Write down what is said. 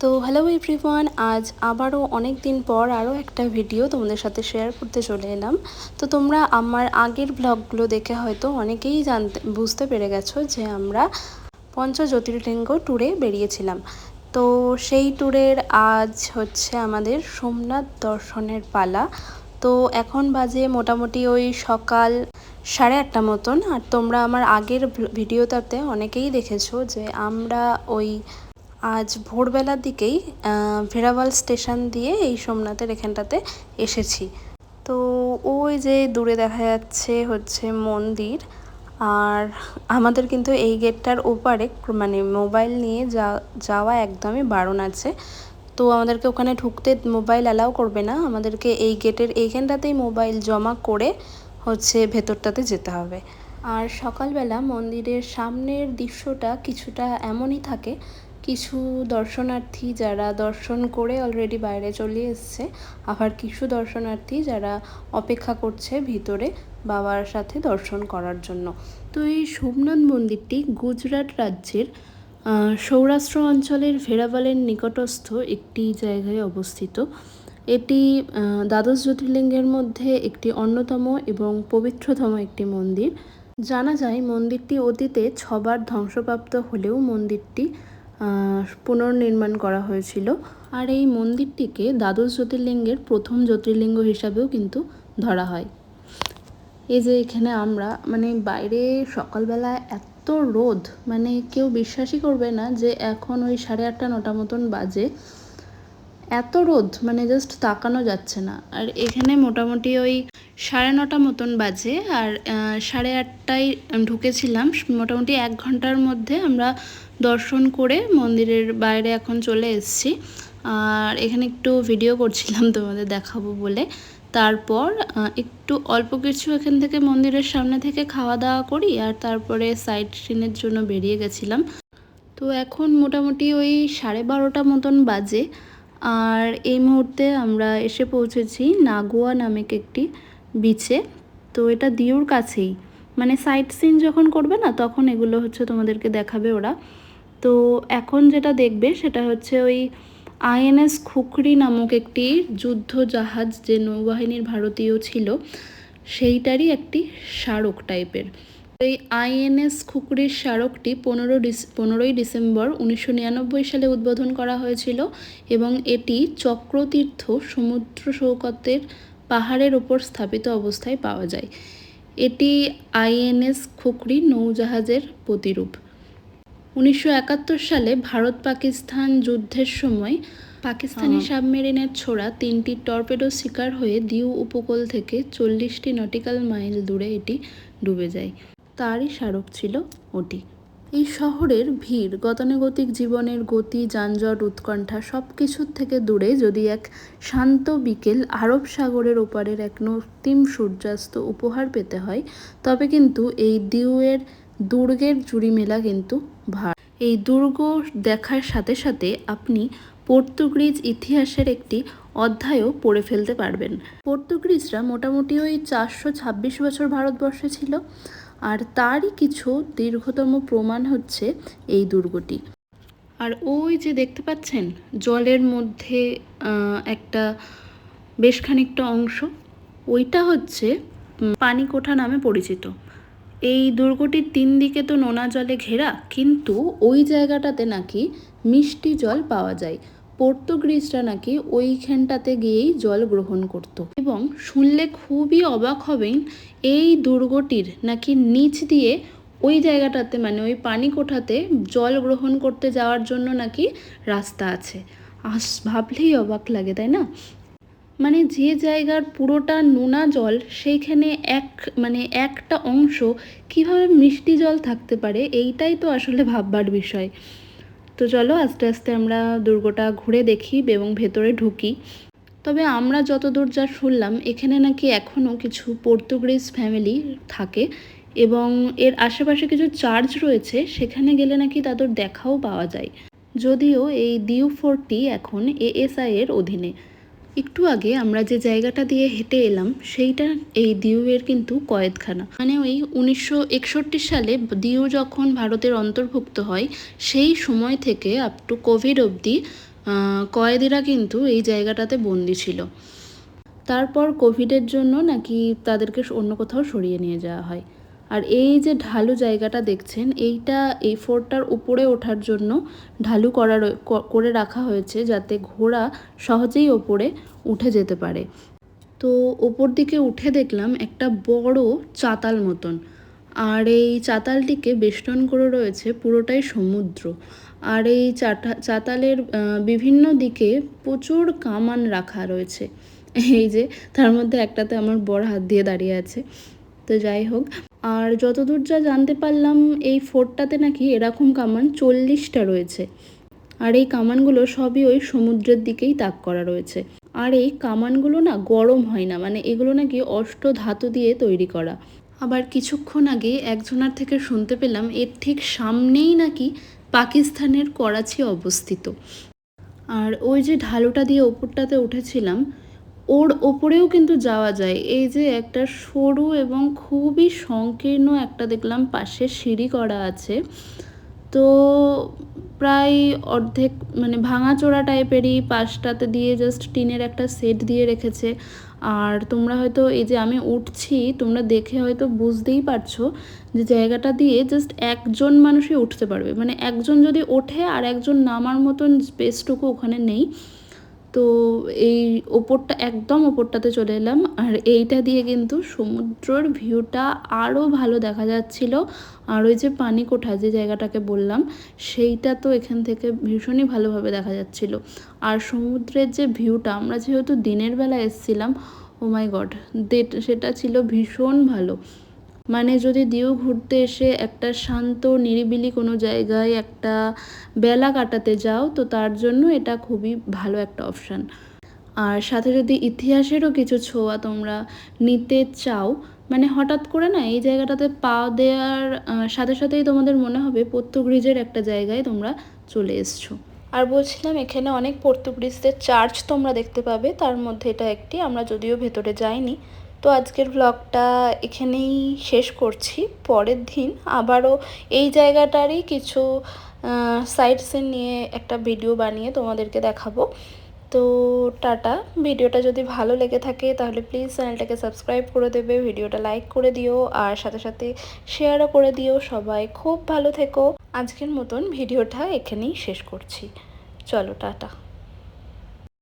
তো hello everyone আজ আবারও অনেক দিন পর আরও একটা ভিডিও তোমাদের সাথে শেয়ার করতে চলে এলাম। তো তোমরা আমার আগের ব্লগগুলো দেখে হয়তো অনেকেই জানতে, বুঝতে পেরে গেছো যে আমরা পঞ্চ জ্যোতির্লিঙ্গ ট্যুরে বেরিয়েছিলাম। তো সেই ট্যুরের আজ হচ্ছে আমাদের সোমনাথ দর্শনের পালা। তো এখন বাজে মোটামুটি ওই সকাল সাড়ে আটটা মতন। আর তোমরা আমার আগের ভিডিওটাতে অনেকেই দেখেছ যে আমরা ওই আজ ভোরবেলার দিকেই ভেরাওয়াল স্টেশন দিয়ে এই সোমনাথের এখানটাতে এসেছি। তো ওই যে দূরে দেখা যাচ্ছে হচ্ছে মন্দির, আর আমাদের কিন্তু এই গেটটার ওপারে মানে মোবাইল নিয়ে যাওয়া একদমই বারণ আছে। তো আমাদেরকে ওখানে ঢুকতে মোবাইল অ্যালাউ করবে না, আমাদেরকে এই গেটের এইখানটাতেই মোবাইল জমা করে হচ্ছে ভেতরটাতে যেতে হবে। আর সকালবেলা মন্দিরের সামনের দৃশ্যটা কিছুটা এমনই থাকে কিছু দর্শনার্থী যারা দর্শন করে অলরেডি বাইরে চলে এসছে, আবার কিছু দর্শনার্থী যারা অপেক্ষা করছে ভিতরে বাবার সাথে দর্শন করার জন্য। তো এই সোমনাথ মন্দিরটি গুজরাট রাজ্যের সৌরাষ্ট্র অঞ্চলের ভেরাভালের নিকটস্থ একটি জায়গায় অবস্থিত। এটি দ্বাদশ জ্যোতির্লিঙ্গের মধ্যে একটি অন্যতম এবং পবিত্রতম একটি মন্দির। জানা যায় মন্দিরটি অতীতে ছবার ধ্বংসপ্রাপ্ত হলেও মন্দিরটি পুনর্নির্মাণ করা হয়েছিল। আর এই মন্দিরটিকে দ্বাদশ জ্যোতির্লিঙ্গের প্রথম জ্যোতির্লিঙ্গ হিসাবেও কিন্তু ধরা হয়। এই যে এখানে আমরা মানে বাইরে সকালবেলা এত রোদ মানে কেউ বিশ্বাসই করবে না যে এখন ওই সাড়ে আটটা, নটা মতন বাজে। এত রোদ মানে জাস্ট তাকানো যাচ্ছে না। আর এখানে মোটামুটি ওই সাড়ে নটা মতন বাজে আর সাড়ে আটটায় ঢুকেছিলাম। মোটামুটি এক ঘণ্টার মধ্যে আমরা দর্শন করে মন্দিরের বাইরে এখন চলে এসেছি। আর এখানে একটু ভিডিও করছিলাম তোমাদের দেখাবো বলে। তারপর একটু অল্প কিছু এখান থেকে মন্দিরের সামনে থেকে খাওয়া দাওয়া করি আর তারপরে সাইড সিনের জন্য বেরিয়ে গেছিলাম। তো এখন মোটামুটি ওই সাড়ে বারোটা মতন বাজে। আর এই মুহূর্তে আমরা এসে পৌঁছেছি নাগোয়া নামেক একটি বিচে, তো এটা দিউর কাছেই। মানে সাইট সিন যখন করবে না, তখন এগুলো হচ্ছে তোমাদেরকে দেখাবে ওরা। তো এখন যেটা দেখবে, সেটা হচ্ছে ওই আইএনএস খুকরি নামক একটি যুদ্ধ জাহাজ যে নৌবাহিনীর ভারতীয় ছিল, সেইটারই একটি স্মারক টাইপের। এই আইএনএস খুকরির স্মারকটি পনেরো ডিস, পনেরোই ডিসেম্বর উনিশশো নিরানব্বই সালে উদ্বোধন করা হয়েছিল এবং এটি চক্রতীর্থ সমুদ্র সৈকতের পাহাড়ের ওপর স্থাপিত অবস্থায় পাওয়া যায়। এটি আইএনএস খুকরি নৌজাহাজের প্রতিরূপ। উনিশশো একাত্তর সালে ভারত পাকিস্তান যুদ্ধের সময় পাকিস্তানি সাবমেরিনের ছোড়া তিনটি টর্পেডো শিকার হয়ে দিউ উপকূল থেকে চল্লিশটি নটিক্যাল মাইল দূরে এটি ডুবে যায়। তারই স্মারক ছিল ওটি। এই শহরের ভিড়, গতানুগতিক জীবনের গতি, যানজট, উৎকণ্ঠা সব কিছুর থেকে দূরে যদি এক শান্ত বিকেল আরব সাগরের ওপারের এক নক্তিম সূর্যাস্ত উপহার পেতে হয়, তবে কিন্তু এই দিউয়ের দুর্গের জুড়ি মেলা কিন্তু ভার। এই দুর্গ দেখার সাথে সাথে আপনি পর্তুগিজ ইতিহাসের একটি অধ্যায়ও পড়ে ফেলতে পারবেন। পর্তুগিজরা মোটামুটি ওই চারশো ছাব্বিশ বছর ভারতবর্ষে ছিল। আর তারই কিছু দীর্ঘতম প্রমাণ হচ্ছে এই দুর্গটি। আর ওই যে দেখতে পাচ্ছেন, জলের মধ্যে একটা বেশ খানিকটা অংশ, ওইটা হচ্ছে পানিকোঠা নামে পরিচিত। এই দুর্গটির তিন দিকে তো নোনা জলে ঘেরা, কিন্তু ওই জায়গাটাতে নাকি মিষ্টি জল পাওয়া যায়। পর্তুগিজরা নাকি ওইখানটাতে গিয়েই জল গ্রহণ করত। এবং শুনলে খুবই অবাক হবেন, এই দুর্গটির নাকি নিচ দিয়ে ওই জায়গাটাতে মানে ওই পানি কোঠাতে জল গ্রহণ করতে যাওয়ার জন্য নাকি রাস্তা আছে। আস, ভাবলেই অবাক লাগে, তাই না? মানে যে জায়গার পুরোটা নোনা জল, সেইখানে এক মানে একটা অংশ কীভাবে মিষ্টি জল থাকতে পারে, এইটাই তো আসলে ভাববার বিষয়। তো চলো আস্তে আস্তে আমরা দুর্গটা ঘুরে দেখি এবং ভেতরে ঢুকি। তবে আমরা যতদূর যা শুনলাম, এখানে নাকি এখনও কিছু পর্তুগিজ ফ্যামিলি থাকে এবং এর আশেপাশে কিছু চার্চ রয়েছে, সেখানে গেলে নাকি তাদের দেখাও পাওয়া যায়। যদিও এই দিউ ফোর্টটি এখন এএসআই এর অধীনে। একটু আগে আমরা যে জায়গাটা দিয়ে হেঁটে এলাম, সেইটা এই দিউয়ের কিন্তু কয়েদখানা। মানে ওই উনিশশো একষট্টি সালে দিউ যখন ভারতের অন্তর্ভুক্ত হয়, সেই সময় থেকে আপ টু কোভিড অবধি কয়েদিরা কিন্তু এই জায়গাটাতে বন্দি ছিল। তারপর কোভিডের জন্য নাকি তাদেরকে অন্য কোথাও সরিয়ে নিয়ে যাওয়া হয়। আর এই যে ঢালু জায়গাটা দেখছেন, এইটা এই ফোরটার উপরে ওঠার জন্য ঢালু করা করে রাখা হয়েছে যাতে ঘোড়া সহজেই ওপরে উঠে যেতে পারে। তো ওপর দিকে উঠে দেখলাম একটা বড় চাতাল মতন। আর এই চাতালটিকে বেষ্টন করে রয়েছে পুরোটাই সমুদ্র। আর এই চাটা, চাতালের বিভিন্ন দিকে প্রচুর কামান রাখা রয়েছে। এই যে, তার মধ্যে একটাতে আমার বড় হাত দিয়ে দাঁড়িয়ে আছে। তো যাই হোক আর যতদূর যা জানতে পারলাম, এই ফোর্টটাতে নাকি এরকম কামান চল্লিশটা রয়েছে। আর এই কামানগুলো সবই ওই সমুদ্রের দিকেই তাক করা রয়েছে। আর এই কামানগুলো না গরম হয় না মানে এগুলো নাকি অষ্ট ধাতু দিয়ে তৈরি করা। আবার কিছুক্ষণ আগে একজনার থেকে শুনতে পেলাম, এর ঠিক সামনেই নাকি পাকিস্তানের করাচি অবস্থিত। আর ওই যে ঢালুটা দিয়ে ওপরটাতে উঠেছিলাম ওর ওপরেও কিন্তু যাওয়া যায়। এই যে একটা সরু এবং খুবই সংকীর্ণ একটা দেখলাম পাশে সিঁড়ি করা আছে। তো প্রায় অর্ধেক মানে ভাঙাচোরা টাইপেরই পাশটাতে দিয়ে জাস্ট টিনের একটা সেট দিয়ে রেখেছে। আর তোমরা হয়তো এই যে আমি উঠছি, তোমরা দেখে হয়তো বুঝতেই পারছ যে জায়গাটা দিয়ে জাস্ট একজন মানুষই উঠতে পারবে। মানে একজন যদি ওঠে আর একজন নামার মতন স্পেসটুকু ওখানে নেই। তো এই ওপরটা, একদম ওপরটাতে চলে এলাম। আর এইটা দিয়ে কিন্তু সমুদ্রর ভিউটা আরও ভালো দেখা যাচ্ছিল। আর ওই যে পানি কোঠা যে জায়গাটাকে বললাম, সেইটা তো এখান থেকে ভীষণই ভালোভাবে দেখা যাচ্ছিল। আর সমুদ্রের যে ভিউটা, আমরা যেহেতু দিনের বেলা এসেছিলাম ও মাই গড সেটা ছিল ভীষণ ভালো। মানে যদি দিউ ঘুরতে এসে একটা শান্ত, নিরিবিলি কোনো জায়গায় একটা বেলা কাটাতে যাও, তো তার জন্য এটা খুবই ভালো একটা অপশান আর সাথে যদি ইতিহাসেরও কিছু ছোঁয়া তোমরা নিতে চাও মানে হঠাৎ করে না এই জায়গাটাতে পা দেওয়ার সাথে সাথেই তোমাদের মনে হবে পর্তুগিজের একটা জায়গায় তোমরা চলে এসছো। আর বলছিলাম এখানে অনেক পর্তুগিজদের চার্চ তোমরা দেখতে পাবে, তার মধ্যে এটা একটি, আমরা যদিও ভেতরে যাইনি। তো আজকের ব্লগটা এখানেই শেষ করছি। পরের দিন আবারও এই জায়গাটারই কিছু সাইড সিন নিয়ে একটা ভিডিও বানিয়ে তোমাদেরকে দেখাবো। তো টাটা। ভিডিওটা যদি ভালো লেগে থাকে তাহলে প্লিজ চ্যানেলটাকে সাবস্ক্রাইব করে দেবে, ভিডিওটা লাইক করে দিও, আর সাথে সাথে শেয়ারও করে দিও। সবাই খুব ভালো থেকো। আজকের মতন ভিডিওটা এখানেই শেষ করছি। চলো, টাটা।